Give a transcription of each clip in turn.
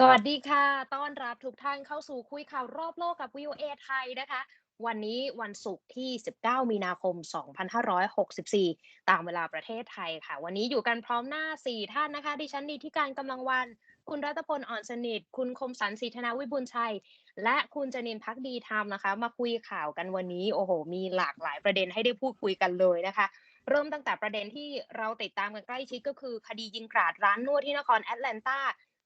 สวัสดีค่ะ ต้อนรับทุกท่านเข้าสู่คุยข่าวรอบโลกกับ VOA ไทยนะคะ วันนี้วันศุกร์ที่ 19 มีนาคม 2564 ตามเวลาประเทศไทยค่ะ วันนี้อยู่กันพร้อมหน้า 4 ท่านนะคะ ดิฉันนีที่การกำลังวัน คุณรัตพลอ่อนสนิท คุณคมสันต์ศรีธนาวิบูลย์ชัย และคุณจนินพักดีธรรมนะคะ มาคุยข่าวกันวันนี้ โอ้โห มีหลากหลายประเด็นให้ได้พูดคุยกันเลยนะคะเริ่มตั้งแต่ประเด็นที่เราติดตามกันใกล้ชิดก็คือ คดียิงกราดร้านนวดที่นครแอตแลนตา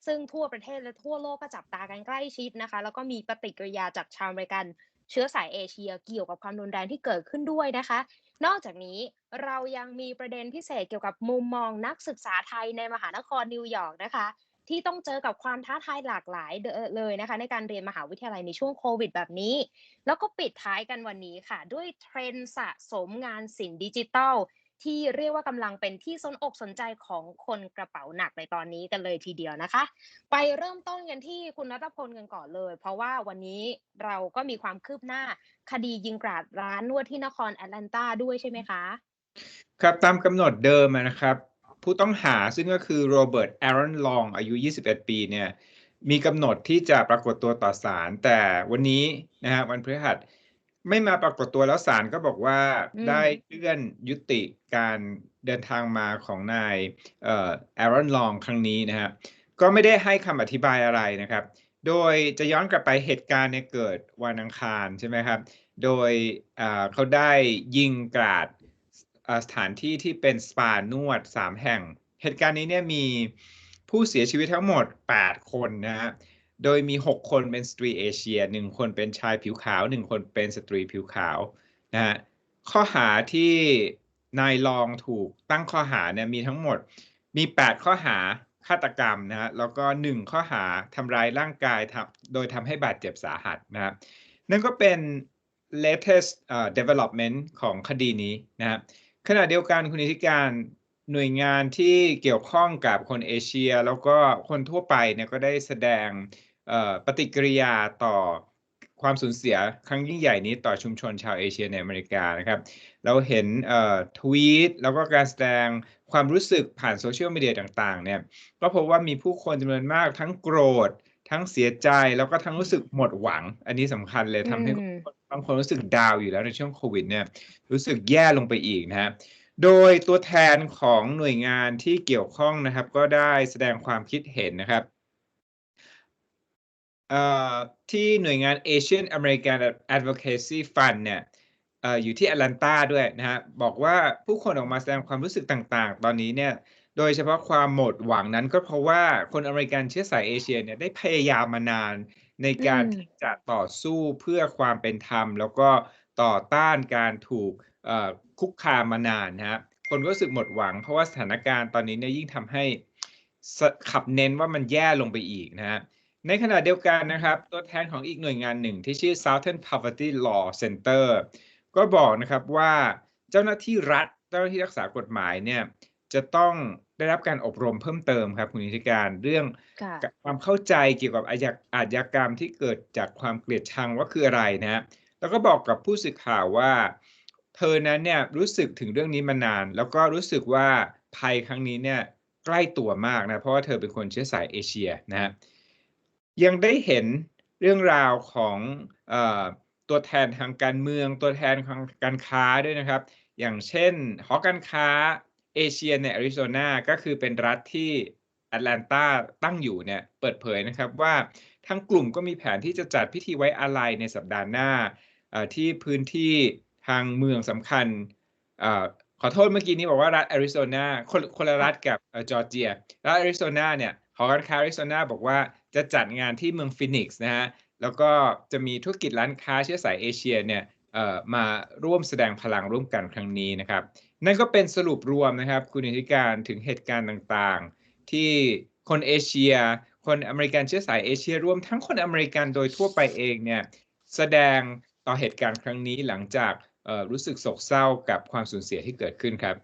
ซึ่งทั่วประเทศและทั่วโลกก็จับตากันใกล้ชิดนะคะ แล้วก็มีปฏิกิริยาจากชาวอเมริกันเชื้อสายเอเชียเกี่ยวกับความรุนแรงที่เกิดขึ้นด้วยนะคะ นอกจากนี้เรายังมีประเด็นพิเศษเกี่ยวกับมุมมองนักศึกษาไทยในมหานครนิวยอร์กนะคะ ที่ต้องเจอกับความท้าทายหลากหลายเลยนะคะ ในการเรียนมหาวิทยาลัยในช่วงโควิดแบบนี้ แล้วก็ปิดท้ายกันวันนี้ค่ะ ด้วยเทรนด์สะสมงานศิลป์ดิจิทัล ที่เรียกว่ากำลังเป็นที่สนอกสนใจของคนกระเป๋าหนักในตอนนี้กันเลยทีเดียวนะคะ ไปเริ่มต้นกันที่คุณรัตพลกันก่อนเลย เพราะว่าวันนี้เราก็มีความคืบหน้าคดียิงกราดร้านนวดที่นครแอตแลนตาด้วยใช่ไหมคะ ครับตามกำหนดเดิมนะครับ ผู้ต้องหาซึ่งก็คือโรเบิร์ตแอรอนลองอายุ 21 ปีเนี่ยมีกำหนดที่จะปรากฏตัวต่อศาลแต่วันนี้นะฮะวันพฤหัส ไม่มาปรากฏตัวแล้วศาลก็บอกว่าอืมได้เลื่อนยุติการเดินทางมาของนายเอ่อแอรอนลองครั้งนี้นะฮะก็ไม่ได้ให้คำอธิบายอะไรนะครับ โดยจะย้อนกลับไปเหตุการณ์เนี่ยเกิดวันอังคารใช่ไหมครับ โดยเอ่อเขาได้ยิงกราดเอ่อสถานที่ที่เป็นสปานวด 3 แห่ง เหตุการณ์นี้เนี่ยมีผู้เสียชีวิตทั้งหมด 8 คนนะฮะ โดยมี 6 คนเป็นสตรีเอเชีย 1 คนเป็นชายผิวขาว 1 คนเป็นสตรีผิวขาวนะฮะข้อหาที่นายลองถูกตั้งข้อหาเนี่ยมีทั้งหมดมี 8 ข้อหาฆาตกรรมนะฮะแล้วก็ 1 ข้อหาทำร้ายร่างกายทำโดยทำให้บาดเจ็บสาหัสนะครับนั่นก็เป็น latest เอ่อ development ของคดีนี้นะครับขณะเดียวกันคุณนิติการหน่วยงานที่เกี่ยวข้องกับคนเอเชีย แล้วก็คนทั่วไปเนี่ยก็ได้แสดง ปฏิกิริยาต่อความสูญเสียครั้งยิ่งใหญ่นี้ต่อชุมชนชาวเอเชียในอเมริกานะครับ เราเห็นเอ่อทวีตแล้วก็การแสดงความรู้สึกผ่านโซเชียลมีเดียต่างๆเนี่ยก็พบว่ามีผู้คนจำนวนมากทั้งโกรธ ทั้งเสียใจแล้วก็ทั้งรู้สึกหมดหวัง อันนี้สำคัญเลยทำให้อืมบางคนรู้สึกดาวน์อยู่แล้วในช่วงโควิดเนี่ยรู้สึกแย่ลงไปอีกนะฮะโดยตัวแทนของหน่วยงานที่เกี่ยวข้องนะครับ ก็ได้แสดงความคิดเห็นนะครับเอ่อ ที่หน่วยงาน Asian American Advocacy Fund เนี่ยเอ่ออยู่ที่แอตแลนตาด้วยนะฮะบอกว่าผู้คนออกมาแสดงความรู้สึกต่างๆ ตอนนี้เนี่ยโดยเฉพาะความหมดหวังนั้นก็เพราะว่าคนอเมริกันเชื้อสายเอเชียเนี่ยได้พยายามมานานในการอืมที่จะต่อสู้เพื่อความเป็นธรรม แล้วก็ต่อต้านการถูกเอ่อคุกคามมานานนะครับคนก็รู้สึกหมดหวัง เพราะว่าสถานการณ์ตอนนี้เนี่ยยิ่งทำให้สขับเน้นว่ามันแย่ลงไปอีกนะฮะ ในขณะเดียวกันนะครับ ตัวแทนของอีกหน่วยงานหนึ่งที่ชื่อ Southern Poverty Law Center ก็บอกนะครับว่าเจ้าหน้าที่รัฐเจ้าหน้าที่รักษากฎหมายเนี่ยจะต้องได้รับการอบรมเพิ่มเติมครับคุณนิติการเรื่องค่ะกับความเข้าใจเกี่ยวกับอาชญาอาชญากรรมที่เกิดจากความเกลียดชังว่าคืออะไรนะฮะแล้วก็บอกกับผู้สื่อข่าวว่า เธอนั้นเนี่ยรู้สึกถึงเรื่องนี้มานาน แล้วก็รู้สึกว่าภัยครั้งนี้เนี่ยใกล้ตัวมากนะเพราะว่าเธอเป็นคนเชื้อสายเอเชียนะฮะ ยังได้เห็นเรื่องราวของอตัวแทนทางการเมือง ตัวแทนทางการค้าด้วยนะครับ อย่างเช่นหอการค้าเอเชียในแอริโซนาก็คือเป็นรัฐที่แอตแลนตาตั้งอยู่เนี่ยเปิดเผยนะครับว่าทั้งกลุ่มก็มีแผนที่จะจัดพิธีไว้อาลัยในสัปดาห์หน้าที่พื้นที่ทางเมืองสำคัญอขอโทษเมื่อกี้นี้บอกว่ารัฐแอริโซนาคนคนละรัฐกับจอร์เจียรัฐแอริโซนาเนี่ย หอการค้าริโซนาบอกว่าจะจัดงานที่เมืองฟินิกซ์นะฮะ แล้วก็จะมีธุรกิจร้านค้าเชื้อสายเอเชียเนี่ยเอ่อมาร่วมแสดงพลังร่วมกันครั้งนี้นะครับ นั่นก็เป็นสรุปรวมนะครับคุณนิติการถึงเหตุการณ์ต่างๆ ที่คนเอเชีย คนอเมริกันเชื้อสายเอเชียรวมทั้งคนอเมริกันโดยทั่วไปเองเนี่ยแสดงต่อเหตุการณ์ครั้งนี้หลังจากรู้สึกโศกเศร้ากับความสูญเสียที่เกิดขึ้นครับ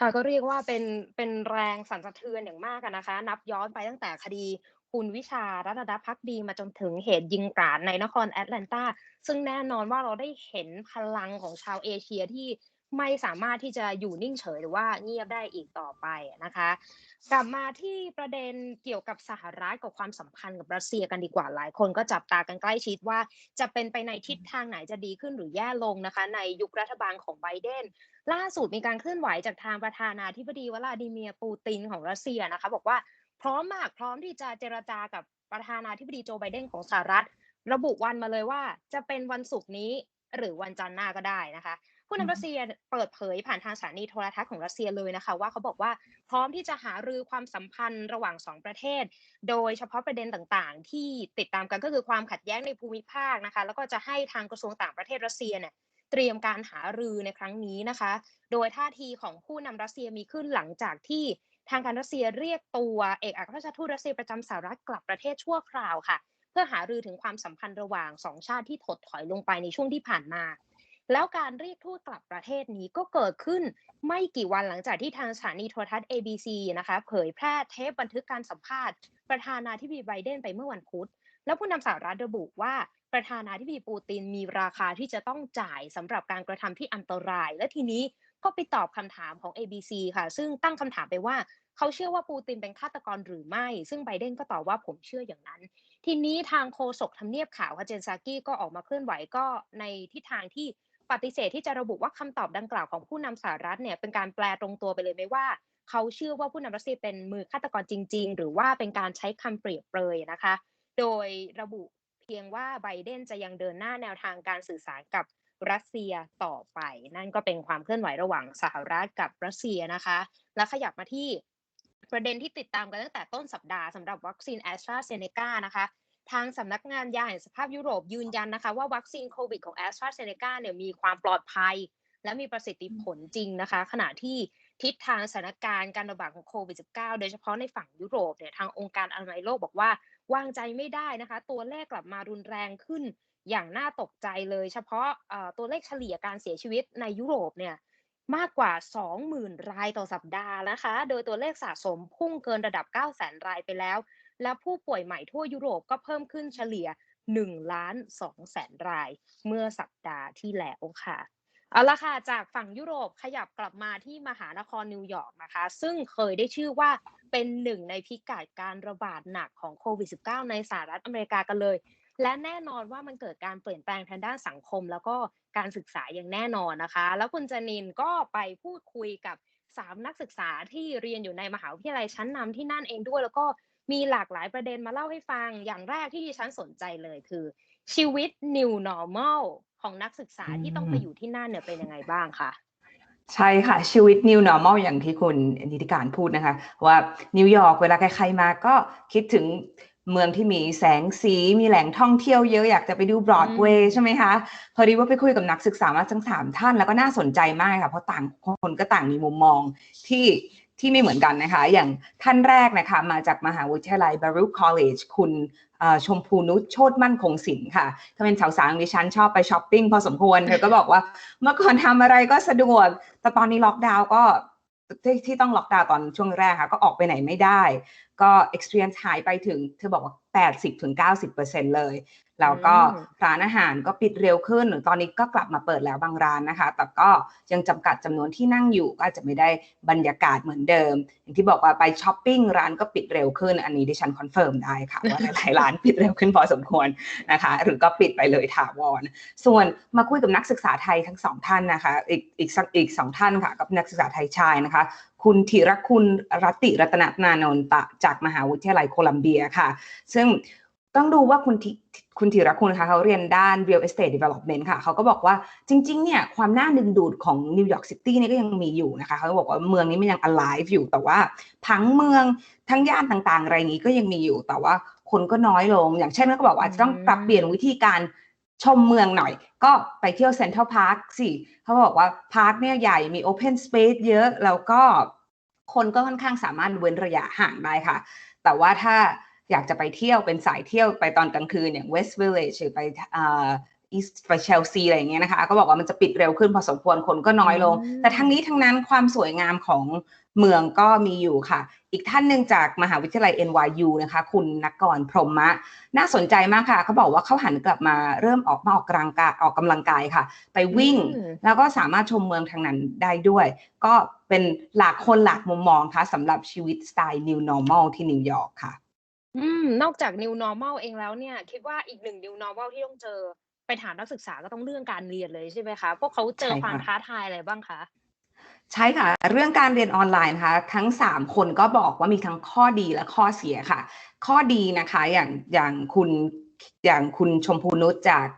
ค่ะก็เรียกว่าเป็นเป็นแรงสั่นสะเทือนอย่างมากอะนะคะ นับย้อนไปตั้งแต่คดีคุณวิชารัตนพักดีมาจนถึงเหตุยิงกราดในนครแอตแลนตาซึ่งแน่นอนว่าเราได้เห็นพลังของชาวเอเชียที่ไม่สามารถที่จะอยู่นิ่งเฉยหรือว่าเงียบได้อีกต่อไปนะคะ กลับมาที่ประเด็นเกี่ยวกับสหรัฐกับความสัมพันธ์กับรัสเซียกันดีกว่าหลายคนก็จับตากันใกล้ชิดว่าจะเป็นไปในทิศทางไหนจะดีขึ้นหรือแย่ลงนะคะ ในยุครัฐบาลของไบเดน ล่าสุดมีการเคลื่อนไหวจากทางประธานาธิบดีวลาดิเมียร์ปูตินของรัสเซียนะคะ บอกว่าพร้อมมากพร้อมที่จะเจรจากับประธานาธิบดีโจไบเดนของสหรัฐ ระบุวันมาเลยว่าจะเป็นวันศุกร์นี้หรือวันจันทร์หน้าก็ได้นะคะผู้นำรัสเซียเปิดเผยผ่านทางสถานีโทรทัศน์ของรัสเซียเลยนะคะ ว่าเขาบอกว่าพร้อมที่จะหารือความสัมพันธ์ระหว่างสองประเทศ โดยเฉพาะประเด็นต่างๆ ที่ติดตามกันก็คือความขัดแย้งในภูมิภาคนะคะ แล้วก็จะให้ทางกระทรวงต่างประเทศรัสเซียเนี่ย เตรียมการหารือในครั้งนี้นะคะ โดยท่าทีของผู้นำรัสเซียมีขึ้นหลังจากที่ทางการรัสเซียเรียกตัวเอกอัครราชทูตรัสเซียประจำสหรัฐกลับประเทศชั่วคราวค่ะ เพื่อหารือถึงความสัมพันธ์ระหว่างสองชาติที่ถดถอยลงไปในช่วงที่ผ่านมา แล้วการเรียกทูตกลับประเทศนี้ก็เกิดขึ้นไม่กี่วันหลังจากที่ทางสถานีโทรทัศน์ ABC นะคะเผยแพร่เทปบันทึกการสัมภาษณ์ ประธานาธิบดีไบเดนไปเมื่อวันพุธแล้วผู้นำสหรัฐระบุว่า ประธานาธิบดีปูตินมีราคาที่จะต้องจ่ายสำหรับการกระทำที่อันตราย และทีนี้ก็ไปตอบคำถามของ ABC ค่ะ ซึ่งตั้งคำถามไปว่าเขาเชื่อว่าปูตินเป็นฆาตกรหรือไม่ ซึ่งไบเดนก็ตอบว่าผมเชื่ออย่างนั้น ทีนี้ทางโฆษกทำเนียบข่าวค่ะเจนซากี้ก็ออกมาเคลื่อนไหวก็ในทิศทางที่ปฏิเสธที่จะระบุว่าคำตอบดังกล่าวของผู้นำสหรัฐเนี่ยเป็นการแปลตรงตัวไปเลยไหมว่า เขาเชื่อว่าผู้นำรัสเซียเป็นมือฆาตกรจริง ๆ หรือว่าเป็นการใช้คำเปรียบเปรยนะคะ โดยระบุ เพียงว่าไบเดนจะยังเดินหน้าแนวทางการสื่อสารกับรัสเซียต่อไป นั่นก็เป็นความเคลื่อนไหวระหว่างสหรัฐกับรัสเซียนะคะ และขยับมาที่ประเด็นที่ติดตามกันตั้งแต่ต้นสัปดาห์สำหรับวัคซีนแอสตราเซเนกานะคะทางสำนักงานยาแห่งสภาพยุโรปยืนยันนะคะว่าวัคซีนโควิดของแอสตราเซเนกาเนี่ยมีความปลอดภัย และมีประสิทธิผลจริงนะคะ ขณะที่ทิศทางสถานการณ์การระบาดของโควิด -19 โดยเฉพาะในฝั่งยุโรปเนี่ยทางองค์การอนามัยโลกบอกว่า วางใจไม่ได้นะคะ ตัวเลขกลับมารุนแรงขึ้นอย่างน่าตกใจเลย เฉพาะตัวเลขเฉลี่ยการเสียชีวิตในยุโรปเนี่ยมากกว่า 20,000 รายต่อสัปดาห์นะคะ โดยตัวเลขสะสมพุ่งเกินระดับ 900,000 รายไปแล้ว และผู้ป่วยใหม่ทั่วยุโรปก็เพิ่มขึ้นเฉลี่ย1ล้าน2แสนราย เมื่อสัปดาห์ที่แล้วค่ะ เอาละค่ะ จากฝั่งยุโรปขยับกลับมาที่มหานครนิวยอร์กนะคะ ซึ่งเคยได้ชื่อว่า เป็นหนึ่งในพิกัดการระบาดหนักของโควิด -19 ในสหรัฐอเมริกากันเลย และแน่นอนว่ามันเกิดการเปลี่ยนแปลงทางด้านสังคม แล้วก็การศึกษาอย่างแน่นอนนะคะ แล้วคุณจนินก็ไปพูดคุยกับสามนักศึกษาที่เรียนอยู่ในมหาวิทยาลัยชั้นนำที่นั่นเองด้วย แล้วก็มีหลากหลายประเด็นมาเล่าให้ฟังอย่างแรกที่ดิฉันสนใจเลยคือ ชีวิต new normal ของนักศึกษาที่ต้องไปอยู่ที่นั่นเนี่ยเป็นยังไงบ้างคะ ใช่ค่ะ ชีวิต new normal อย่างที่คุณนิติการพูดนะคะ ว่านิวยอร์กเวลาใครๆมาก็คิดถึงเมืองที่มีแสงสีมีแหล่งท่องเที่ยวเยอะอยากจะไปดูบรอดเวย์ใช่ไหมคะ พอดีว่าไปคุยกับนักศึกษามาทั้งสามท่านแล้วก็น่าสนใจมากค่ะ เพราะต่างคนก็ต่างมีมุมมองที่ ที่ไม่เหมือนกันนะคะ อย่างท่านแรกนะคะมาจากมหาวิทยาลัย Baruch College คุณชมพูนุชโชตมั่นคงศิลป์ค่ะ ถ้าเป็นสาวๆดิฉันชอบไปช้อปปิ้งพอสมควร เธอก็บอกว่าเมื่อก่อนทำอะไรก็สะดวก แต่ตอนนี้ล็อกดาวน์ก็ที่ที่ต้องล็อกดาวน์ตอนช่วงแรกค่ะ ก็ออกไปไหนไม่ได้ ก็ experience หายไปถึง เธอบอกว่า 80-90%เลย แล้วก็ร้านอาหารก็ปิดเร็วขึ้นตอนนี้ก็กลับมาเปิดแล้วบางร้านนะคะ แต่ก็ยังจำกัดจำนวนที่นั่งอยู่ก็อาจจะไม่ได้บรรยากาศเหมือนเดิม อย่างที่บอกว่าไปช้อปปิ้งร้านก็ปิดเร็วขึ้น อันนี้ดิฉันคอนเฟิร์มได้ค่ะว่าหลายๆร้านปิดเร็วขึ้นพอสมควรนะคะ หรือก็ปิดไปเลยถาวร ส่วนมาคุยกับนักศึกษาไทยทั้งสองท่านนะคะ อีกอีกสักอีกสองท่านค่ะ กับนักศึกษาไทยชายนะคะคุณธีรคุณรัติรัตนนานนท์จากมหาวิทยาลัยโคลัมเบียค่ะ ซึ่ง ต้องดูว่าคุณคุณธีรคุณคะเขาเรียนด้าน real estate development ค่ะ เขาก็บอกว่าจริงๆเนี่ยความน่าดึงดูดของนิวยอร์กซิตี้นี่ก็ยังมีอยู่นะคะ เขาบอกว่าเมืองนี้มันยัง alive อยู่ แต่ว่าทั้งเมืองทั้งย่านต่างๆ อะไรอย่างนี้ก็ยังมีอยู่ แต่ว่าคนก็น้อยลง อย่างเช่นก็บอกว่าจะต้องปรับเปลี่ยนวิธีการชมเมืองหน่อย ก็ไปเที่ยวเซ็นทรัลพาร์คสิ เขาบอกว่าพาร์คเนี่ยใหญ่มี open space เยอะ แล้วก็คนก็ค่อนข้างสามารถเว้นระยะห่างได้ค่ะ แต่ว่าถ้า อยากจะไปเที่ยวเป็นสายเที่ยวไปตอนกลางคืนอย่าง West Village หรือไปอีสไปเชลซีอะไรอย่างเงี้ยนะคะ ก็บอกว่ามันจะปิดเร็วขึ้นพอสมควรคนก็น้อยลงอืมแต่ทั้งนี้ทั้งนั้นความสวยงามของเมืองก็มีอยู่ค่ะ อีกท่านหนึ่งจากมหาวิทยาลัย NYU นะคะ คุณนักกรพรหมะ น่าสนใจมากค่ะ เขาบอกว่าเขาหันกลับมาเริ่มออกมาออกกำลังกายออกกำลังกายค่ะ ไปวิ่งอืมแล้วก็สามารถชมเมืองทางนั้นได้ด้วย ก็เป็นหลากคนหลากมุมมองค่ะสำหรับชีวิตสไตล์ New Normal ที่นิวยอร์กค่ะ อืม นอกจาก new normal เองแล้วเนี่ย คิดว่าอีกหนึ่ง new normal ที่ต้องเจอ ไปถามนักศึกษาก็ต้องเรื่องการเรียนเลยใช่ไหมคะ พวกเขาเจอใช่ความค่ะ ท้าทายอะไรบ้างคะ ใช่ค่ะ เรื่องการเรียนออนไลน์นะคะ ทั้ง 3 คนก็บอกว่ามีทั้งข้อดีและข้อเสียค่ะ ข้อดีนะคะอย่างอย่างคุณ อย่างคุณชมพูนุชจาก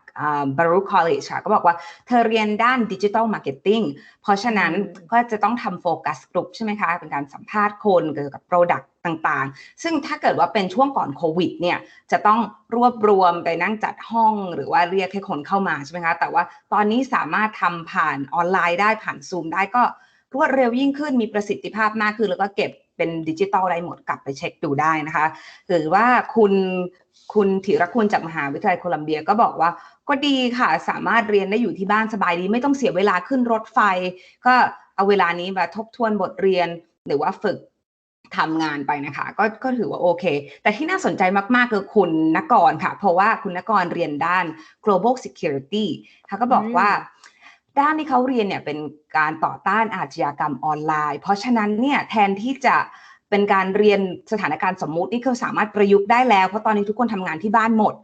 บารุคอลเลจค่ะก็บอกว่าเธอเรียนด้านดิจิ t a ลมาร์เก็ตติ้งเพราะฉะนั้นอืมก็จะต้องทำโฟกัสกลุ่มใช่ไหมคะ เป็นการสัมภาษณ์คนเกี่ยวกับโปรดักต์ต่างๆ ซึ่งถ้าเกิดว่าเป็นช่วงก่อนโควิดเนี่ยจะต้องรวบรวมไปนั่งจัดห้องหรือว่าเรียกให้คนเข้ามาใช่ไหมคะ แต่ว่าตอนนี้สามารถทำผ่านออนไลน์ได้ผ่านซูมได้ก็รวดเร็วยิ่งขึ้นมีประสิทธิภาพมากขึ้นแล้วก็เก็บ เป็นดิจิตอลได้หมดกลับไปเช็คดูได้นะคะ หรือว่าคุณคุณธีรคุณจากมหาวิทยาลัยโคลัมเบียก็บอกว่าก็ดีค่ะ สามารถเรียนได้อยู่ที่บ้านสบายดี ไม่ต้องเสียเวลาขึ้นรถไฟ ก็เอาเวลานี้มาทบทวนบทเรียนหรือว่าฝึกทำงานไปนะคะ ก็ก็ถือว่าโอเค แต่ที่น่าสนใจมากๆคือคุณนกรค่ะ เพราะว่าคุณนกรเรียนด้าน global security เขาก็บอกว่า ด้านที่เขาเรียนเนี่ยเป็นการต่อต้านอาชญากรรมออนไลน์ เพราะฉะนั้นเนี่ยแทนที่จะเป็นการเรียนสถานการณ์สมมุตินี่คือสามารถประยุกต์ได้แล้ว เพราะตอนนี้ทุกคนทำงานที่บ้านหมด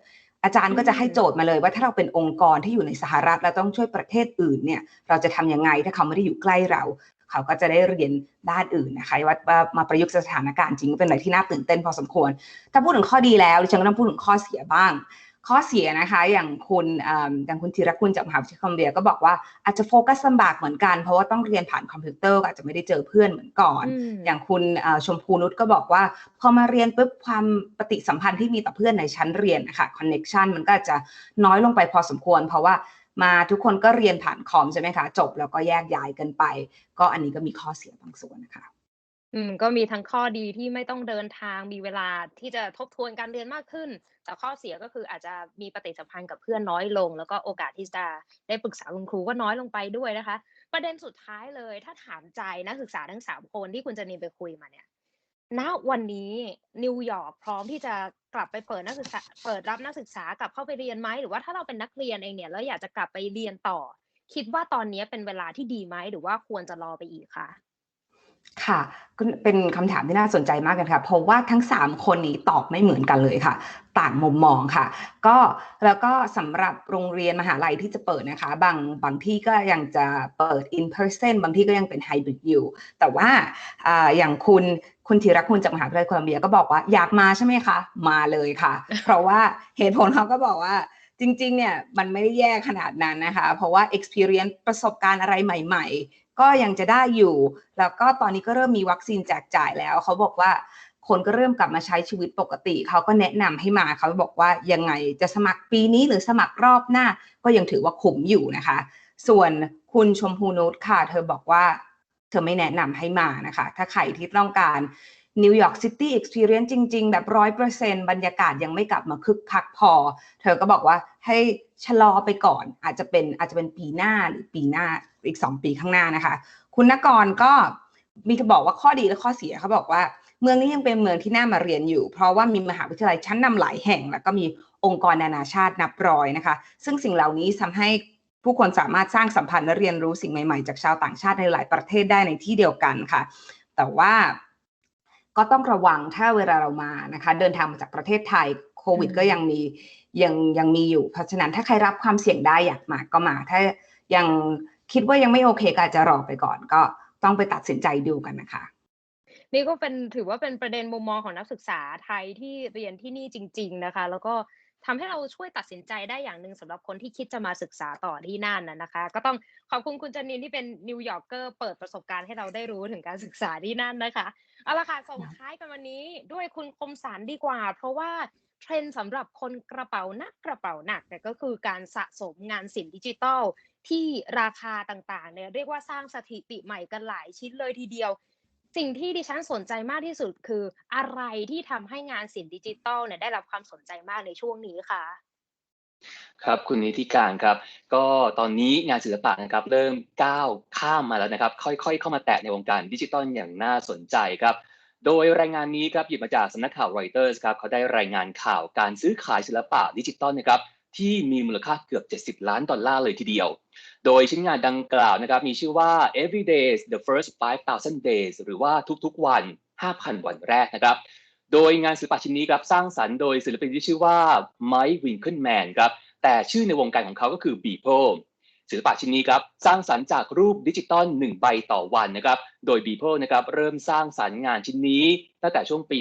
อาจารย์ก็จะให้โจทย์มาเลยว่าถ้าเราเป็นองค์กรที่อยู่ในสหรัฐ แล้วต้องช่วยประเทศอื่นเนี่ยเราจะทำยังไงถ้าเขาไม่ได้อยู่ใกล้เรา เขาก็จะได้เรียนด้านอื่นนะคะว่าว่ามาประยุกต์สถานการณ์จริงก็เป็นอะไรที่น่าตื่นเต้นพอสมควร ถ้าพูดถึงข้อดีแล้วดิฉันก็ต้องพูดถึงข้อเสียบ้าง ข้อเสียนะคะ อย่างคุณเอิ่มอย่างคุณธีรคุณจากมหาวิทยาลัยคอมเบียก็บอกว่าอาจจะโฟกัสลำบากเหมือนกัน เพราะว่าต้องเรียนผ่านคอมพิวเตอร์ก็อาจจะไม่ได้เจอเพื่อนเหมือนก่อนอืมอย่างคุณเอ่อชมพูนุชก็บอกว่า พอมาเรียนปุ๊บความปฏิสัมพันธ์ที่มีต่อเพื่อนในชั้นเรียนนะคะคอนเน็ชันมันก็อาจจะน้อยลงไปพอสมควร เพราะว่ามาทุกคนก็เรียนผ่านคอมใช่ไหมคะ จบแล้วก็แยกย้ายกันไป ก็อันนี้ก็มีข้อเสียบางส่วนนะคะ อืม ก็มีทั้งข้อดีที่ไม่ต้องเดินทาง มีเวลาที่จะทบทวนการเรียนมากขึ้น แต่ข้อเสียก็คืออาจจะมีปฏิสัมพันธ์กับเพื่อนน้อยลง แล้วก็โอกาสที่จะได้ปรึกษาคุณครูก็น้อยลงไปด้วยนะคะ ประเด็นสุดท้ายเลย ถ้าถามใจนักศึกษาทั้งสามคนที่คุณจะนินไปคุยมาเนี่ย ณ วันนี้นิวยอร์กพร้อมที่จะกลับไปเปิดนักศึกษา เปิดรับนักศึกษากลับเข้าไปเรียนไหม หรือว่าถ้าเราเป็นนักเรียนเองเนี่ยแล้วอยากจะกลับไปเรียนต่อ คิดว่าตอนนี้เป็นเวลาที่ดีไหม หรือว่าควรจะรอไปอีกคะ ค่ะก็เป็นคำถามที่น่าสนใจมากกันค่ะ เพราะว่าทั้ง 3 คนนี้ตอบไม่เหมือนกันเลยค่ะ ต่างมุมมองค่ะ ก็แล้วก็สำหรับโรงเรียนมหาลัยที่จะเปิดนะคะ บางบางที่ก็ยังจะเปิด in person บางที่ก็ยังเป็น hybrid อยู่ แต่ว่าอ่าอย่างคุณคุณธีรคุณจากมหาวิทยาลัยโคลัมเบียก็บอกว่าอยากมาใช่ไหมคะ มาเลยค่ะ เพราะว่าเหตุผลเขาก็บอกว่าจริงๆเนี่ยมันไม่ได้แย่ขนาดนั้นนะคะ เพราะว่า experience ประสบการณ์อะไรใหม่ ๆ ก็ยังจะได้อยู่ แล้วก็ตอนนี้ก็เริ่มมีวัคซีนแจกจ่ายแล้ว เขาบอกว่าคนก็เริ่มกลับมาใช้ชีวิตปกติ เขาก็แนะนำให้มาเขาบอกว่ายังไงจะสมัครปีนี้หรือสมัครรอบหน้า ก็ยังถือว่าคุ้มอยู่นะคะ ส่วนคุณชมพูนุชค่ะ เธอบอกว่า เธอไม่แนะนำให้มานะคะ ถ้าใครที่ต้องการ นิวยอร์กซิตี้เอ็กซ์เพรียนจริง ๆ แบบร้อยเปอร์เซ็นบรรยากาศยังไม่กลับมาคึกคักพอ เธอก็บอกว่าให้ชะลอไปก่อน อาจจะเป็นอาจจะเป็นปีหน้าหรือปีหน้าอีก2ปีข้างหน้านะคะ คุณนกรก็มีจะบอกว่าข้อดีและข้อเสียเขาบอกว่า เมืองนี้ยังเป็นเมืองที่น่ามาเรียนอยู่ เพราะว่ามีมหาวิทยาลัยชั้นนำหลายแห่ง แล้วก็มีองค์กรนานาชาตินับร้อยนะคะ ซึ่งสิ่งเหล่านี้ทำให้ผู้คนสามารถสร้างสัมพันธ์และเรียนรู้สิ่งใหม่ๆ จากชาวต่างชาติในหลายประเทศได้ในที่เดียวกันค่ะ แต่ว่า ก็ต้องระวังถ้าเวลาเรามานะคะ เดินทางมาจากประเทศไทยโควิดอืมก็ยังมียังยังมีอยู่ เพราะฉะนั้นถ้าใครรับความเสี่ยงได้อยากมาก็มา ถ้ายังคิดว่ายังไม่โอเคก็อาจจะรอไปก่อน ก็ต้องไปตัดสินใจดูกันนะคะนี่ก็เป็นถือว่าเป็นประเด็นมุมมองของนักศึกษาไทยที่เรียนที่นี่จริง ๆนะคะ แล้วก็ทำให้เราช่วยตัดสินใจได้อย่างหนึ่งสำหรับคนที่คิดจะมาศึกษาต่อที่นั่นนะนะคะ ก็ต้องขอบคุณคุณจันนินที่เป็นนิวยอร์กเกอร์เปิดประสบการณ์ให้เราได้รู้ถึงการศึกษาที่นั่นนะคะ เอาละค่ะส่งท้ายกันวันนี้ด้วยคุณคมสันดีกว่า เพราะว่าเทรนด์สำหรับคนกระเป๋าหนักกระเป๋าหนักเนี่ยก็คือการสะสมงานศิลป์ดิจิทัล ที่ราคาต่างๆเนี่ยเรียกว่าสร้างสถิติใหม่กันหลายชิ้นเลยทีเดียว สิ่งที่ดิฉันสนใจมากที่สุดคืออะไรที่ทำให้งานศิลป์ดิจิทัลเนี่ยได้รับความสนใจมากในช่วงนี้คะ ครับคุณนิติการครับ ก็ตอนนี้งานศิลปะนะครับเริ่มก้าวข้ามมาแล้วนะครับ ค่อยๆ เข้ามาแตะในวงการดิจิทัลอย่างน่าสนใจครับ โดยรายงานนี้ครับหยิบมาจากสำนักข่าวรอยเตอร์สครับเขาได้รายงานข่าวการซื้อขายศิลปะดิจิทัลนะครับที่มีมูลค่าเกือบ 70 ล้านดอลลาร์เลยทีเดียว โดยชิ้นงานดังกล่าวนะครับมีชื่อว่า Every Days the First 5,000 Days หรือว่าทุกๆวัน 5,000 วันแรกนะครับ โดยงานศิลปะชิ้นนี้ครับสร้างสรรค์โดยศิลปินที่ชื่อว่าไมค์วินเคิลแมนครับแต่ชื่อในวงการของเขาก็คือ b ีโ l ศิลปะชิ้นนี้ครับสร้างสรรค์จากรูปดิจิตอล1ใบต่อวันนะครับโดย b ีโ l นะครับเริ่มสร้างสรรค์งานชิ้นนี้ตั้งแต่ช่วงปี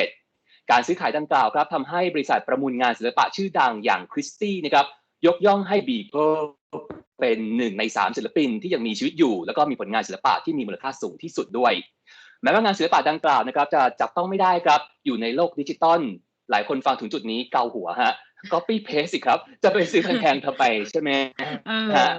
2007 การซื้อขายดังกล่าวครับทำให้บริษัทประมูลงานศิลปะชื่อดังอย่างคริสตี้นะครับยกย่องให้ b ีโ l เป็นหนึ่งในสามศิลปินที่ยังมีชีวิตอยู่ แล้วก็มีผลงานศิลปะที่มีมูลค่าสูงที่สุดด้วย แม้ว่างานศิลปะดังกล่าวนะครับ จะจับต้องไม่ได้ครับ อยู่ในโลกดิจิตอลหลายคนฟังถึงจุดนี้เกาหัวฮะ copy paste สิครับ จะไปซื้อแพงๆทำไมใช่ไหมเออฮะ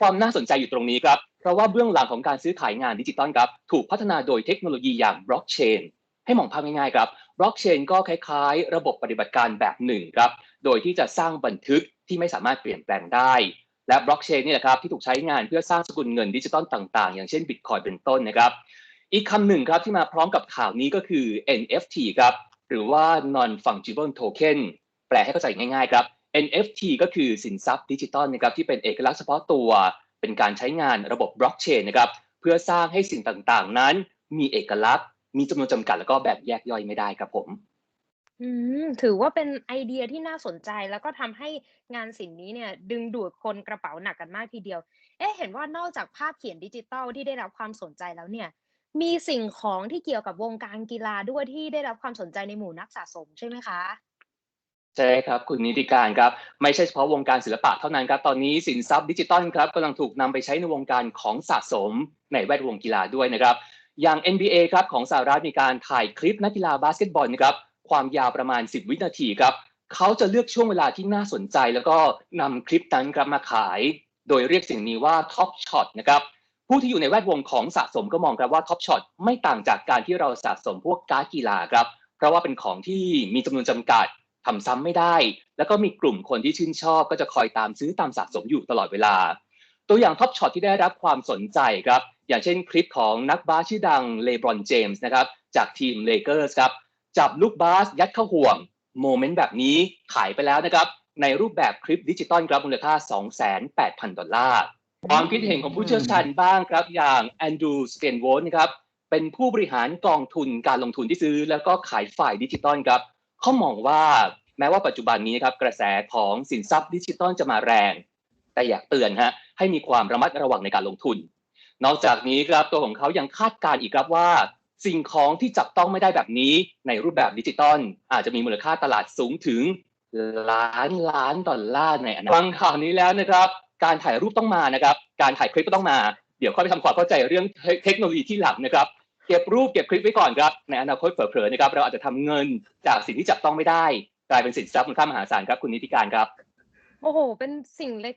ความน่าสนใจอยู่ตรงนี้ครับ เพราะว่าเบื้องหลังของการซื้อขายงานดิจิตอลครับ ถูกพัฒนาโดยเทคโนโลยีอย่างบล็อกเชนให้มองภาพง่ายๆครับบล็อกเชนก็คล้ายๆ ระบบปฏิบัติการแบบหนึ่งครับ โดยที่จะสร้างบันทึกที่ไม่สามารถเปลี่ยนแปลงได้ และบล็อกเชนนี่แหละครับที่ถูกใช้งานเพื่อสร้างสกุลเงินดิจิตอลต่างๆ อย่างเช่นบิตคอยเป็นต้นนะครับ อีกคำหนึ่งครับที่มาพร้อมกับข่าวนี้ก็คือ NFT ครับหรือว่า non fungible token แปลให้เข้าใจง่ายๆครับ NFT ก็คือสินทรัพย์ดิจิตอลนะครับที่เป็นเอกลักษณ์เฉพาะตัว เป็นการใช้งานระบบบล็อกเชนนะครับเพื่อสร้างให้สิ่งต่างๆ นั้น มีเอกลักษณ์ มีจำนวนจำกัดแล้วก็แบบแยกย่อยไม่ได้ครับผมอืมถือว่าเป็นไอเดียที่น่าสนใจแล้วก็ทำให้งานสิ่งนี้เนี่ย ดึงดูดคนกระเป๋าหนักกันมากทีเดียว เอ๊ะเห็นว่านอกจากภาพเขียนดิจิตอลที่ได้รับความสนใจแล้วเนี่ย มีสิ่งของที่เกี่ยวกับวงการกีฬาด้วยที่ได้รับความสนใจในหมู่นักสะสมใช่ไหมคะใช่ครับคุณนิติการครับไม่ใช่เฉพาะวงการศิลปะเท่านั้นครับตอนนี้สินทรัพย์ดิจิตอลครับกำลังถูกนำไปใช้ในวงการของสะสมในแวดวงกีฬาด้วยนะครับ อย่าง NBA ครับของสหรัฐมีการถ่ายคลิปนักกีฬาบาสเกตบอลนะครับความยาวประมาณ 10 วินาทีครับเขาจะเลือกช่วงเวลาที่น่าสนใจ แล้วก็นำคลิปนั้นครับมาขาย โดยเรียกสิ่งนี้ว่า Top Shot นะครับ ผู้ที่อยู่ในแวดวงของสะสมก็มองครับว่า Top Shot ไม่ต่างจากการที่เราสะสมพวกการ์ดกีฬาครับ เพราะว่าเป็นของที่มีจำนวนจำกัดทำซ้ำไม่ได้ แล้วก็มีกลุ่มคนที่ชื่นชอบ ก็จะคอยตามซื้อตามสะสมอยู่ตลอดเวลา ตัวอย่างท็อปช็อตที่ได้รับความสนใจครับ อย่างเช่นคลิปของนักบาสชื่อดังเลบรอนเจมส์นะครับจากทีมเลเกอร์สครับจับลูกบาสยัดเข้าห่วงโมเมนต์แบบนี้ขายไปแล้วนะครับในรูปแบบคลิปดิจิตอลครับมูลค่า 28,000 ดอลลาร์ ความคิดเห็นของผู้เชี่ยวชาญบ้างครับ อย่างแอนดรูสเตนโวลนะครับเป็นผู้บริหารกองทุนการลงทุนที่ซื้อ แล้วก็ขายฝ่ายดิจิตอลครับเขามองว่าแม้ว่าปัจจุบันนี้ครับกระแสของสินทรัพย์ดิจิตอลจะมาแรง แต่อยากเตือนฮะให้มีความระมัดระวังในการลงทุน นอกจากนี้ครับตัวของเขายังคาดการณ์อีกครับว่า สิ่งของที่จับต้องไม่ได้แบบนี้ในรูปแบบดิจิตอลอาจจะมีมูลค่าตลาดสูงถึงล้านล้านดอลลาร์ในอนาคตฟังข่าวนี้แล้วนะครับ การถ่ายรูปต้องมานะครับ การถ่ายคลิปก็ต้องมา เดี๋ยวค่อยไปทำความเข้าใจเรื่องเทคโนโลยีที่หลังนะครับ เก็บรูปเก็บคลิปไว้ก่อนครับ ในอนาคตเผลอๆนะครับ เราอาจจะทำเงินจากสิ่งที่จับต้องไม่ได้ กลายเป็นสินทรัพย์มูลค่ามหาศาลครับคุณนิติการครับ โอ้โห เป็นสิ่งเล็ก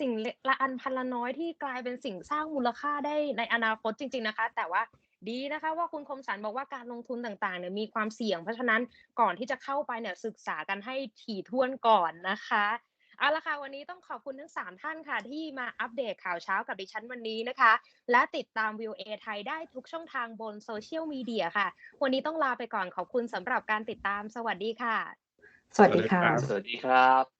สิ่งเล็กละอันพันละน้อยที่กลายเป็นสิ่งสร้างมูลค่าได้ในอนาคตจริง ๆนะคะ แต่ว่าดีนะคะว่าคุณคมสันบอกว่าการลงทุนต่างๆเนี่ยมีความเสี่ยง เพราะฉะนั้นก่อนที่จะเข้าไปเนี่ยศึกษากันให้ถี่ถ้วนก่อนนะคะ เอาละค่ะวันนี้ต้องขอบคุณทั้ง 3 ท่านค่ะ ที่มาอัปเดตข่าวเช้ากับดิฉันวันนี้นะคะ และติดตามวิวเอไทยได้ทุกช่องทางบนโซเชียลมีเดียค่ะ วันนี้ต้องลาไปก่อนขอบคุณสำหรับการติดตามสวัสดีค่ะ สวัสดีค่ะครับสวัสดีครับ